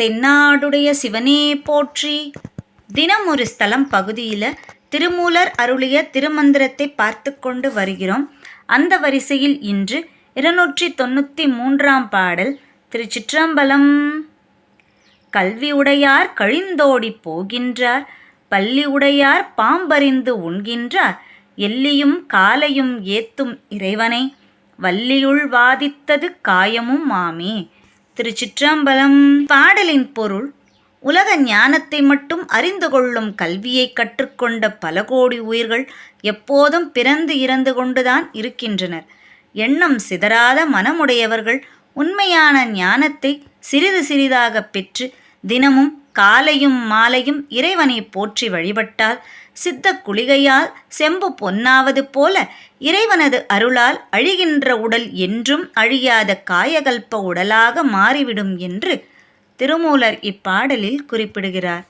தென்னாடுடைய சிவனே போற்றி. தினம் ஒரு ஸ்தலம் பகுதியில் திருமூலர் அருளிய திருமந்திரத்தை பார்த்து கொண்டு வருகிறோம். அந்த வரிசையில் இன்று இருநூற்றி தொண்ணூற்றி மூன்றாம் பாடல் திருச்சிற்றம்பலம். கல்வி உடையார் கழிந்தோடி போகின்றார் பள்ளி உடையார் பாம்பறிந்து உண்கின்றார் எல்லியும் காலையும் ஏத்தும் இறைவனை வள்ளியுள் வாதித்தது காயமும் மாமே. திருச்சிற்றம்பலம். பாடலின் பொருள் உலக ஞானத்தை மட்டும் அறிந்து கொள்ளும் கல்வியை கற்றுக்கொண்ட பல கோடி உயிர்கள் எப்போதும் பிறந்து இறந்து கொண்டுதான் இருக்கின்றனர். எண்ணம் சிதறாத மனமுடையவர்கள் உண்மையான ஞானத்தை சிறிது சிறிதாக பெற்று தினமும் காலையும் மாலையும் இறைவனை போற்றி வழிபட்டால் சித்த குளிகையால் செம்பு பொன்னாவது போல இறைவனது அருளால் அழிகின்ற உடல் என்றும் அழியாத காயகல்ப உடலாக மாறிவிடும் என்று திருமூலர் இப்பாடலில் குறிப்பிடுகிறார்.